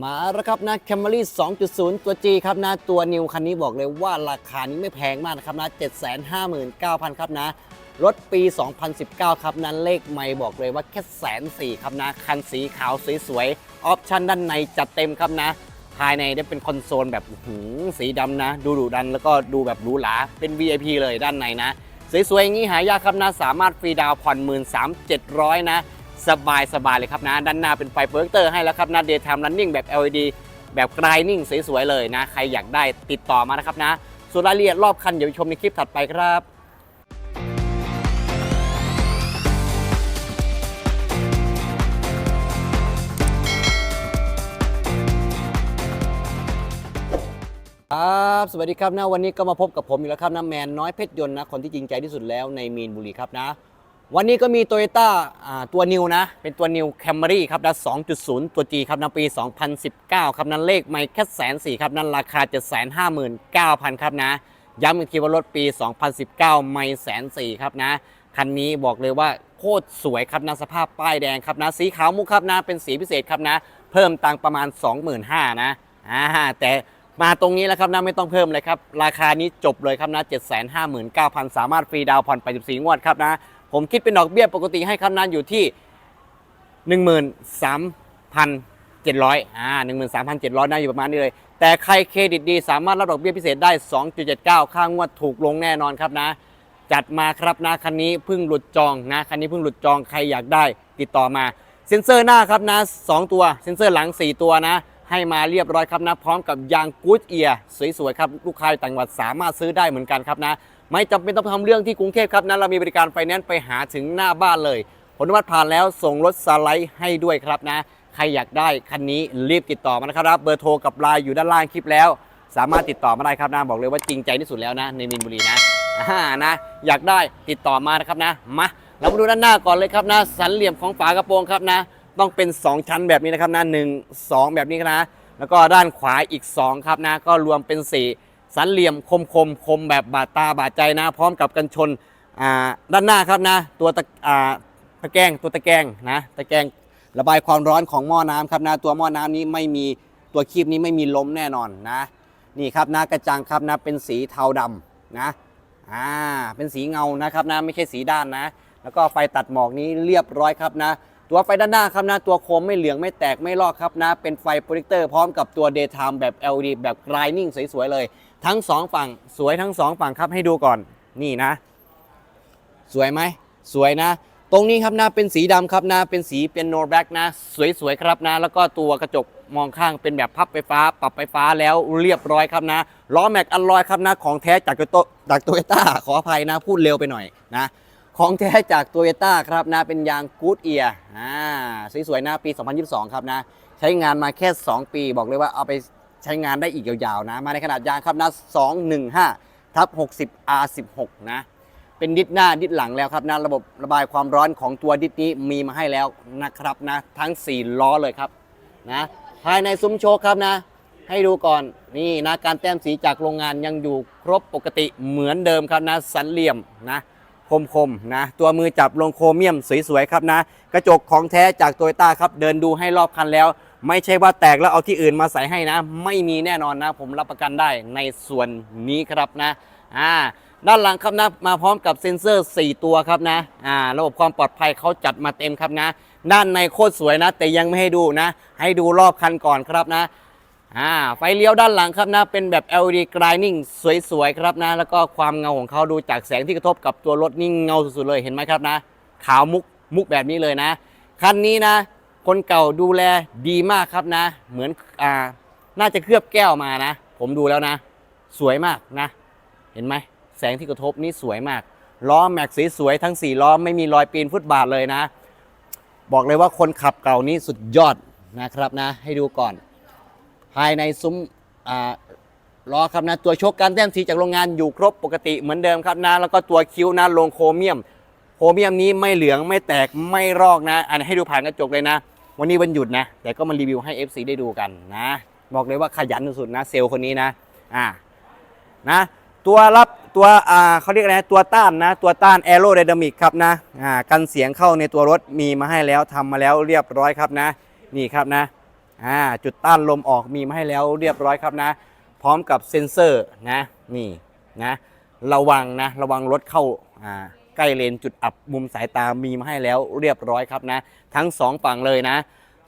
มาแล้วครับนะ Camry 2.0 ตัว G ครับนะตัวนิวคันนี้บอกเลยว่าราคานี้ไม่แพงมากนะครับนะ 759,000 ครับนะ รถปี 2019 ครับนั้นเลขไม่บอกเลยว่าแค่แสนสี่ครับนะ คันสีขาวสวยๆออปชั่นด้านในจัดเต็มครับนะ ภายในได้เป็นคอนโซลแบบหืสีดำนะ ดูดุดันแล้วก็ดูแบบหรูหราเป็น VIP เลยด้านในนะ สวยๆอย่างนี้หายากครับนะ สามารถฟรีดาวน์ผ่อน1 3 7 0 0นะ สบายสบายเลยครับนะ ด้านหน้าเป็นไฟโปรเจคเตอร์ให้แล้วครับนะ Daytime Running แบบ LED แบบกรายนิ่งสวยๆเลยนะ ใครอยากได้ติดต่อมานะครับนะ ส่วนรายละเอียดรอบคันเดี๋ยวชมในคลิปถัดไปครับครับสวัสดีครับนะวันนี้ก็มาพบกับผมอีกแล้วครับนะแมนน้อยเพชรยนต์นะคนที่จริงใจที่สุดแล้วในมีนบุรีครับนะ วันนี้ก็มี t o y ยต้าตัวนิวนะ เป็นตัวนิวแคมรี่ครับนะ2.0 ตัว G ครับนะปี 2019 ครับนั้นเลขไม่แค่แสนสี่ครับนั้นราคา 759,000 ครับนะ ย้ำอีกทีว่ารถปี 2019 ไม่แสนสี่ครับนะ คันนี้บอกเลยว่าโคตรสวยครับนะสภาพป้ายแดงครับนะ สีขาวมุกครับนะ เป็นสีพิเศษครับนะ เพิ่มตังประมาณ 25,000นะอ่าแต่มาตรงนี้แล้วครับนะไม่ต้องเพิ่มเลยครับ ราคานี้จบเลยครับนะ759,000 สามารถฟรีดาวผ่อนไป14งวดครับนะ ผมคิดเป็นดอกเบี้ยปกติให้ครับนอยู่ที่ 13,700อ่า13,700นะอยู่ประมาณนี้เลย แต่ใครเครดิตดี สามารถรับดอกเบี้ยพิเศษได้ 2.79 ค่างวดถูกลงแน่นอนครับนะ จัดมาครับนะคันนี้เพิ่งหลุดจองนะคันนี้เพิ่งหลุดจองใครอยากได้ติดต่อมา เซ็นเซอร์หน้าครับนะ 2 ตัว เซ็นเซอร์หลัง 4 ตัวนะให้มาเรียบร้อยครับนะ พร้อมกับยางกู๊ดเอียสวยๆครับ ลูกค้าต่างจังหวัดสามารถซื้อได้เหมือนกันครับนะ ไม่จำเป็นต้องทำเรื่องที่กรุงเทพครับนะเรามีบริการไฟแนนซ์ไปหาถึงหน้าบ้านเลย ผลอนุมัติผ่านแล้วส่งรถสไลด์ให้ด้วยครับนะ ใครอยากได้คันนี้รีบติดต่อมานะครับ เบอร์โทรกับไลน์อยู่ด้านล่างคลิปแล้ว สามารถติดต่อมาได้ครับนะบอกเลยว่าจริงใจที่สุดแล้วนะในมินบุรีนะอ่านะอยากได้ติดต่อมานะครับนะมาเรามาดูด้านหน้าก่อนเลยครับนะ สันเหลี่ยมของฝากระโปรงครับนะ ต้องเป็น 2 ชั้นแบบนี้นะครับนะหนึ่งสองแบบนี้นะ แล้วก็ด้านขวาอีก 2 ครับนะ ก็รวมเป็น 4 สันเหลี่ยมคมคมคมแบบบาดตาบาดใจนะ พร้อมกับกันชนด้านหน้าครับนะ ตัวตะตะแกรงตัวตะแกรงนะตะแกรงระบายความร้อนของหม้อน้ำครับนะตัวหม้อน้ำนี้ไม่มีตัวคีบนี้ไม่มีล้มแน่นอนนะ นี่ครับนะกระจังครับนะเป็นสีเทาดำนะอ่าเป็นสีเงานะครับนะไม่ใช่สีด้านนะ แล้วก็ไฟตัดหมอกนี้เรียบร้อยครับนะ ตัวไฟด้านหน้าครับนะตัวโคมไม่เหลืองไม่แตกไม่ลอกครับนะ เป็นไฟโปรเจคเตอร์พร้อมกับตัว daytime แบบ LED แบบ grinding สวยๆเลย ทั้งสองฝั่งสวยทั้งสองฝั่งครับให้ดูก่อนนี่นะ สวยไหมสวยนะ ตรงนี้ครับนะเป็นสีดำครับนะ เป็นสีเป็นโนแบล็กนะ สวยๆครับนะ แล้วก็ตัวกระจกมองข้างเป็นแบบพับไฟฟ้า ปรับไฟฟ้าแล้วเรียบร้อยครับนะล้อแม็กอัลลอยครับนะ ของแท้จากโตจากโตโยต้าขออภัยนะ พูดเร็วไปหน่อยนะ ของแท้จากโตโยต้าครับนะเป็นยางกู๊ดเอียร์อ่าสวยๆนะปี 2022 ครับนะ ใช้งานมาแค่ 2 ปีบอกเลยว่าเอาไปใช้งานได้อีกยาวๆนะ มาในขนาดยางครับนะ 215ทับ60 R16 นะ เป็นดิสหน้าดิสหลังแล้วครับนะ ระบบระบายความร้อนของตัวดิสนี้มีมาให้แล้วนะครับนะ ทั้ง 4 ล้อเลยครับนะภายในซุ้มโชคครับนะ ให้ดูก่อนนี่นะการแต้มสีจากโรงงานยังอยู่ครบปกติเหมือนเดิมครับนะสันเหลี่ยมนะ คมๆนะ ตัวมือจับลงโครเมียมสวยๆครับนะ กระจกของแท้จากโตโยต้าครับ เดินดูให้รอบคันแล้ว ไม่ใช่ว่าแตกแล้วเอาที่อื่นมาใส่ให้นะ ไม่มีแน่นอนนะ ผมรับประกันได้ในส่วนนี้ครับนะอ่าด้านหลังครับนะมาพร้อมกับเซ็นเซอร์ 4 ตัวครับนะอ่าระบบความปลอดภัยเขาจัดมาเต็มครับนะ ด้านในโคตรสวยนะ แต่ยังไม่ให้ดูนะ ให้ดูรอบคันก่อนครับนะ อ่าไฟเลี้ยวด้านหลังครับนะ เป็นแบบ LED grinding สวยๆครับนะ แล้วก็ความเงาของเขาดูจากแสงที่กระทบกับตัวรถนี่เงาสุดๆเลยเห็นไหมครับนะ ขาวมุกมุกแบบนี้เลยนะ คันนี้นะ คนเก่าดูแลดีมากครับนะ เหมือนอ่าน่าจะเคลือบแก้วมานะ ผมดูแล้วนะ สวยมากนะ เห็นไหมแสงที่กระทบนี่สวยมากล้อแม็กสวยๆทั้ง4ล้อไม่มีรอยปีนฟุตบาทเลยนะ บอกเลยว่าคนขับเก่านี่สุดยอดนะครับนะ ให้ดูก่อน ภายในซุ้มอ่าล้อครับนะตัวโชคการแต้มสีจากโรงงานอยู่ครบปกติเหมือนเดิมครับนะแล้วก็ตัวคิ้วนะลงโครเมียม โครเมียมนี้ไม่เหลืองไม่แตกไม่รอกนะ อันนี้ให้ดูผ่านกระจกเลยนะ วันนี้วันหยุดนะ แต่ก็มารีวิวให้ FC ได้ดูกันนะ บอกเลยว่าขยันสุดๆนะเซลล์คนนี้นะอ่านะตัวรับตัวอ่าเขาเรียกอะไรนะตัวต้านนะ ตัวต้านแอโรไดนามิกครับนะอ่ากันเสียงเข้าในตัวรถมีมาให้แล้วทำมาแล้วเรียบร้อยครับนะ นี่ครับนะ อ่าจุดต้านลมออกมีมาให้แล้วเรียบร้อยครับนะ พร้อมกับเซ็นเซอร์นะนี่นะระวังนะระวังรถเข้าอ่าใกล้เลนจุดอับมุมสายตามีมาให้แล้วเรียบร้อยครับนะ ทั้งสองฝั่งเลยนะ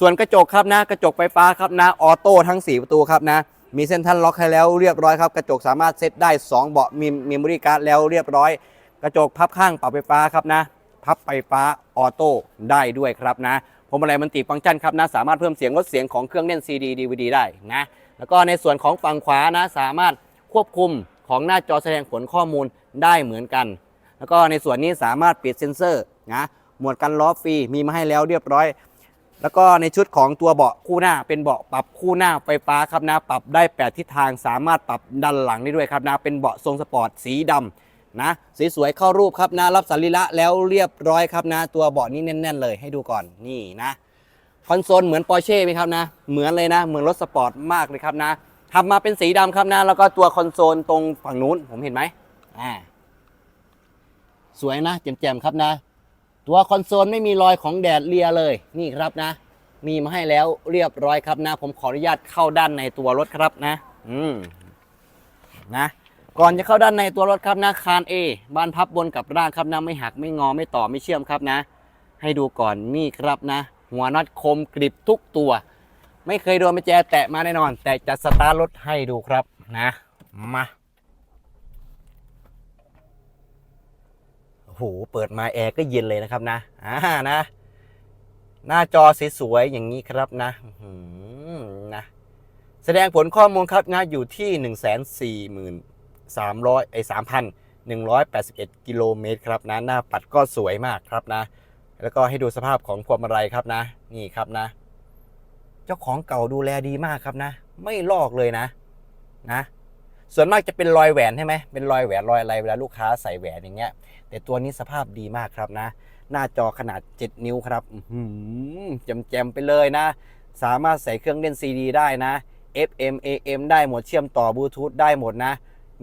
ส่วนกระจกครับนะ กระจกไฟฟ้าครับนะออโต้ทั้ง 4 ประตูครับนะ มีเส้นทันล็อกให้แล้วเรียบร้อยครับกระจกสามารถเซตได้ 2 เบาะมีมีม o รี่การ์ดแล้วเรียบร้อย กระจกพับข้างปรับไฟฟ้าครับนะ พับไฟฟ้าออโต้ได้ด้วยครับนะ พวงมาลัยมันติฟังก์ชันครับนะสามารถเพิ่มเสียงลดเสียงของเครื่องเล่น CD DVD ได้นะแล้วก็ในส่วนของฝั่งขวานะสามารถควบคุมของหน้าจอแสดงผลข้อมูลได้เหมือนกัน แล้วก็ในส่วนนี้สามารถปิดเซ็นเซอร์นะหมวดกันล้อฟรีมีมาให้แล้วเรียบร้อย แล้วก็ในชุดของตัวเบาะคู่หน้าเป็นเบาะปรับคู่หน้าไฟฟ้าครับนะปรับได้ 8 ทิศทางสามารถปรับด้านหลังได้ด้วยครับนะเป็นเบาะทรงสปอร์ตสีดำ นะสวยๆเข้ารูปครับนะรับสรีระแล้วเรียบร้อยครับนะ ตัวเบาะนี้แน่น ๆ เลยให้ดูก่อนนี่นะคอนโซลเหมือนปอร์เช่ไหมครับนะเหมือนเลยนะเหมือนรถสปอร์ตมากเลยครับนะทำมาเป็นสีดำครับนะแล้วก็ตัวคอนโซลตรงฝั่งนู้นผมเห็นไหมอ่าสวยนะแจ่มๆครับนะ ตัวคอนโซลไม่มีรอยของแดดเลียเลยนี่ครับนะ มีมาให้แล้วเรียบร้อยครับนะ ผมขออนุญาตเข้าด้านในตัวรถครับนะ อืมนะ ก่อนจะเข้าด้านในตัวรถครับนะคาน A บานพับบนกับร่างครับนะไม่หักไม่งอไม่ต่อไม่เชื่อมครับนะ ให้ดูก่อนนี่ครับนะ หัวน็อตคมกริบทุกตัว ไม่เคยโดนไปแจแตะมาแน่นอน แต่จะสตาร์ทรถให้ดูครับนะมาโอ้โหเปิดมาแอร์ก็เย็นเลยนะครับนะอ่านะ หน้าจอสวยๆอย่างนี้ครับนะหือนะแสดงผลข้อมูลครับนะอยู่ที่ 1 4 3 0 0 ไอ้3,181 กิโลเมตรครับนะ หน้าปัดก็สวยมากครับนะ แล้วก็ให้ดูสภาพของพวงมาลัยครับนะ นี่ครับนะ เจ้าของเก่าดูแลดีมากครับนะ ไม่ลอกเลยนะ นะ ส่วนมากจะเป็นรอยแหวนใช่ไหมเป็นรอยแหวนรอยอะไรเวลาลูกค้าใส่แหวนอย่างเงี้ย แต่ตัวนี้สภาพดีมากครับนะ หน้าจอขนาด 7 นิ้วครับแจมไปเลยนะ สามารถใส่เครื่องเล่น CD ได้นะ FM AM ได้หมดเชื่อมต่อบลูทูธได้หมดนะ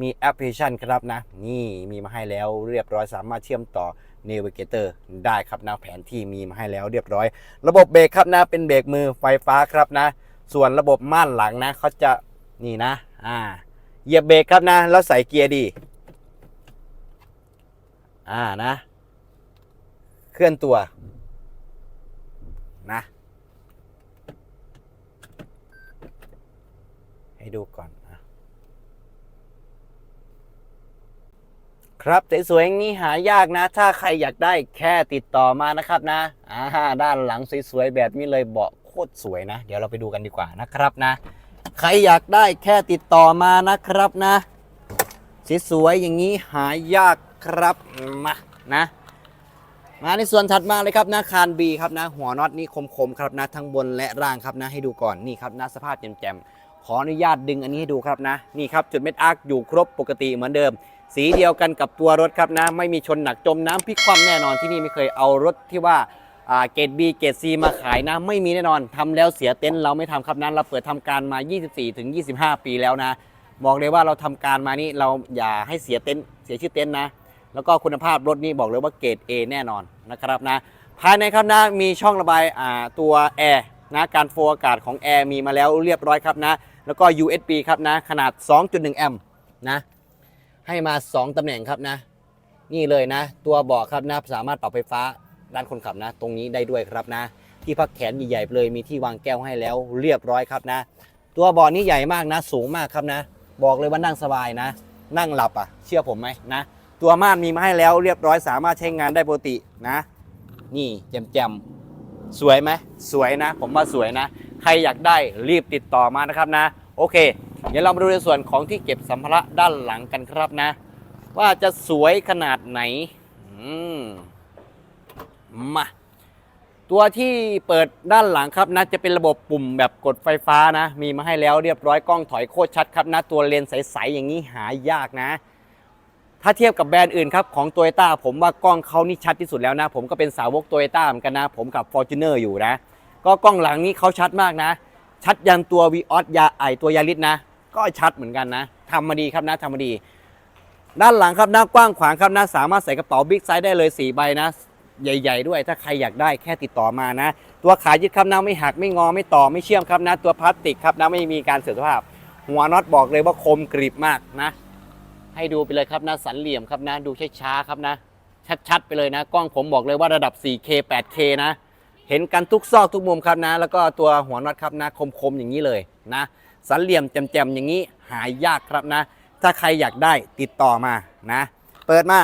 มีแอปพลิเคชันครับนะ นี่มีมาให้แล้วเรียบร้อยสามารถเชื่อมต่อ Navigator ได้ครับนะแผนที่มีมาให้แล้วเรียบร้อย ระบบเบรกครับนะเป็นเบรกมือไฟฟ้าครับนะ ส่วนระบบม่านหลังนะเขาจะนี่นะอ่าเหยียบเบรกครับนะแล้วใส่เกียร์ดีอ่านะ เคลื่อนตัวนะ ให้ดูก่อนนะ ครับสวยๆอย่างนี้หายากนะ ถ้าใครอยากได้แค่ติดต่อมานะครับนะอ่าด้านหลังสวยๆแบบนี้เลยเบาะโคตรสวยนะ เดี๋ยวเราไปดูกันดีกว่านะครับนะ ใครอยากได้แค่ติดต่อมานะครับนะสวยๆอย่างนี้หายากครับมานะมาในส่วนถัดมาเลยครับนะคาน B ครับนะ หัวน็อตนี่คมๆครับนะทั้งบนและล่างครับนะให้ดูก่อนนี่ครับนะสภาพแจ่มๆขออนุญาตดึงอันนี้ให้ดูครับนะ นี่ครับจุดเม็ดอาร์คอยู่ครบปกติเหมือนเดิม สีเดียวกันกับตัวรถครับนะ ไม่มีชนหนักจมน้ำพลิกคว่ำแน่นอนที่นี่ไม่เคยเอารถที่ว่าเกรด B เกรด C มาขายนะ ไม่มีแน่นอนทำแล้วเสียเต็นท์เราไม่ทำครับนะเราเปิดทำการมา 24-25 ปีแล้วนะบอกเลยว่าเราทำการมานี่เราอย่าให้เสียเต็นท์เสียชื่อเต็นท์นะ แล้วก็คุณภาพรถนี่บอกเลยว่าเกรด A แน่นอนนะครับนะภายในครับนะมีช่องระบายตัวแอร์นะการโฟร์อากาศของแอร์มีมาแล้วเรียบร้อยครับนะ แล้วก็ USB ครับนะ ขนาด 2.1 แอมป์นะ ให้มา 2 ตำแหน่งครับนะ นี่เลยนะ ตัวเบาะครับนะสามารถปรับไฟฟ้าด้านคนขับนะ ตรงนี้ได้ด้วยครับนะ ที่พักแขนใหญ่ๆเลยมีที่วางแก้วให้แล้วเรียบร้อยครับนะ ตัวเบาะนี้ใหญ่มากนะ สูงมากครับนะ บอกเลยว่านั่งสบายนะ นั่งหลับอะ เชื่อผมไหมนะ ตัวม่านมีมาให้แล้วเรียบร้อยสามารถใช้งานได้ปกตินะ นี่แจ่มๆสวยไหมสวยนะ ผมว่าสวยนะ ใครอยากได้รีบติดต่อมานะครับนะ โอเค เดี๋ยวเรามาดูในส่วนของที่เก็บสัมภาระด้านหลังกันครับนะ ว่าจะสวยขนาดไหนอืมมาตัวที่เปิดด้านหลังครับนะจะเป็นระบบปุ่มแบบกดไฟฟ้านะ มีมาให้แล้วเรียบร้อยกล้องถอยโคตรชัดครับนะตัวเลนส์ใส ๆ อย่างนี้หายากนะ ถ้าเทียบกับแบรนด์อื่นครับของโตโยต้าผมว่ากล้องเขานี่ชัดที่สุดแล้วนะ ผมก็เป็นสาวกโตโยต้าเหมือนกันนะ ผมกับ f o r t u n e r อยู่นะ ก็กล้องหลังนี้เขาชัดมากนะ ชัดยันตัว v ีออสยาไอตัวยาริสนะ ก็ชัดเหมือนกันนะทำมาดีครับนะทำมาดี ด้านหลังครับหน้ากว้างขวางครับนะสามารถใส่กระเป๋าบิ๊กไซส์ได้เลย4ใบนะ ใหญ่ ๆ ด้วยถ้าใครอยากได้แค่ติดต่อมานะ ตัวขายึดครับนะไม่หักไม่งอไม่ต่อไม่เชื่อมครับนะ ตัวพลาสติกครับนะไม่มีการเสื่อมสภาพ หัวน็อตบอกเลยว่าคมกริบมากนะ ให้ดูไปเลยครับนะสันเหลี่ยมครับนะ ดูช้าๆครับนะ ชัดๆไปเลยนะ กล้องผมบอกเลยว่าระดับ 4K 8K นะเห็นกันทุกซอกทุกมุมครับนะ แล้วก็ตัวหัวน็อตครับนะคมๆอย่างนี้เลยนะ สันเหลี่ยมแจ่มๆอย่างนี้หายยากครับนะ ถ้าใครอยากได้ติดต่อมานะ เปิดมา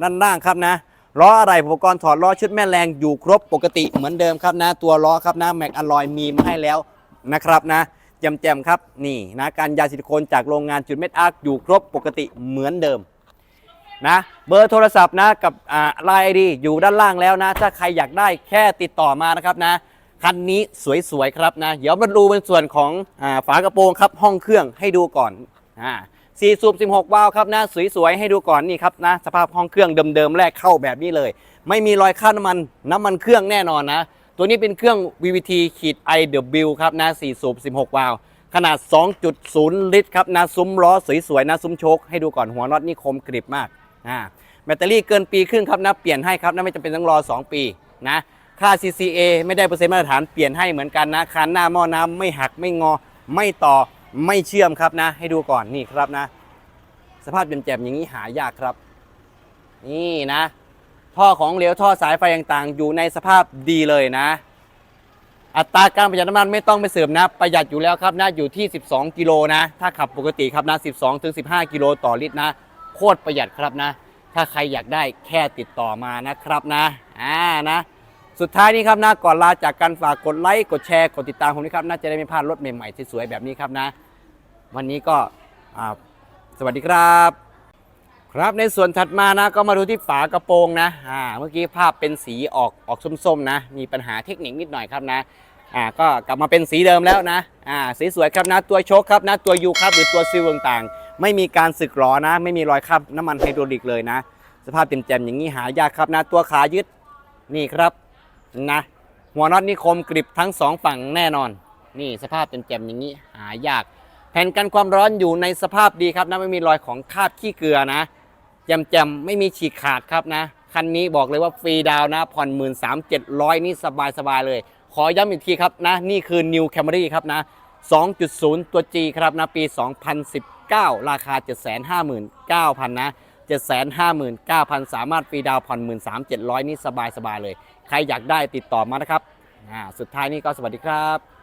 ด้านล่างครับนะล้ออะไรอุปกรณ์ถอดล้อชุดแม่แรงอยู่ครบปกติเหมือนเดิมครับนะ ตัวล้อครับนะแม็กอลอยมีมาให้แล้วนะครับนะแจมๆครับนี่นะการยาซิลิโคนจากโรงงานจุดเม็ดอาร์คอยู่ครบปกติเหมือนเดิมนะเบอร์โทรศัพท์นะกับไลน์ไอดีอยู่ด้านล่างแล้วนะ ถ้าใครอยากได้แค่ติดต่อมานะครับนะ คันนี้สวยๆครับนะ เดี๋ยวมาดูเป็นส่วนของอาฝากระโปรงครับห้องเครื่องให้ดูก่อนอ่าสี่สูบ16วาล์วครับนะสวยๆให้ดูก่อนนี่ครับนะสภาพห้องเครื่องเดิมๆแรกเข้าแบบนี้เลย ไม่มีรอยค่าบน้ำมันน้ำมันเครื่องแน่นอนนะ ตัวนี้เป็นเครื่อง VVT ขีด IW ครับนะ4สูบ16วาล์วขนาด 2.0 ลิตรครับนะซุ้มล้อสวยๆนะซุ้มโชคให้ดูก่อนหัวน็อตนี่คมกริบมากอ่าแบตเตอรี่เกินปีครึ่งครับนะเปลี่ยนให้ครับนะไม่จำเป็นต้องรอ 2 ปีนะ ค่า CCA ไม่ได้เปอร์เซ็นต์มาตรฐานเปลี่ยนให้เหมือนกันนะคานหน้าหม้อน้ำไม่หักไม่งอ ไม่ต่อไม่เชื่อมครับนะ ให้ดูก่อนนี่ครับนะ สภาพแจ่มๆอย่างนี้หายากครับ นี่นะ ท่อของเหลวท่อสายไฟต่างๆ อยู่ในสภาพดีเลยนะ อัตราการประหยัดน้ำมันไม่ต้องไปเสริมนะ ประหยัดอยู่แล้วครับนะอยู่ที่ 12 กิโลนะ ถ้าขับปกติครับนะ 12ถึง15 กิโลต่อลิตรนะ โคตรประหยัดครับนะ ถ้าใครอยากได้แค่ติดต่อมานะครับนะอ่านะ สุดท้ายนี้ครับนะก่อนลาจากกันฝากกดไลค์กดแชร์กดติดตามผมนะครับน่าจะได้ไม่พลาดรถใหม่ๆสวยๆแบบนี้ครับนะ วันนี้ก็สวัสดีครับ ครับในส่วนถัดมานะก็มาดูที่ฝากระโปรงนะอ่าเมื่อกี้ภาพเป็นสีออกออกส้มๆนะ มีปัญหาเทคนิคนิดหน่อยครับนะอ่าก็กลับมาเป็นสีเดิมแล้วนะอ่าสีสวยครับนะตัวโชคครับนะตัวยูครับหรือตัวซิลต่างๆ ไม่มีการสึกหรอนะ ไม่มีรอยคราบน้ำมันไฮโดรลิกเลยนะ สภาพเต็มๆอย่างนี้หายากครับนะตัวขายึดนี่ครับ นะหัวน็อตนี่คมกริบทั้งสองฝั่งแน่นอน นี่สภาพเต็มๆอย่างนี้หายาก แผ่นกันความร้อนอยู่ในสภาพดีครับนะไม่มีรอยของคราบขี้เกลือนะแจมๆไม่มีฉีกขาดครับนะคันนี้บอกเลยว่าฟรีดาวน์นะผ่อน1 3 7 0 0นี่สบายๆเลย ขอย้ำอีกทีครับนะนี่คือ New Camry ครับนะ 2.0 ตัว G ครับนะปี 2019 ราคา 759,000 นะ 759,000 สามารถฟรีดาวน์ผ่อน1 3 7 0 0 นี่สบายๆเลย ใครอยากได้ติดต่อมานะครับอ่าสุดท้ายนี้ก็สวัสดีครับ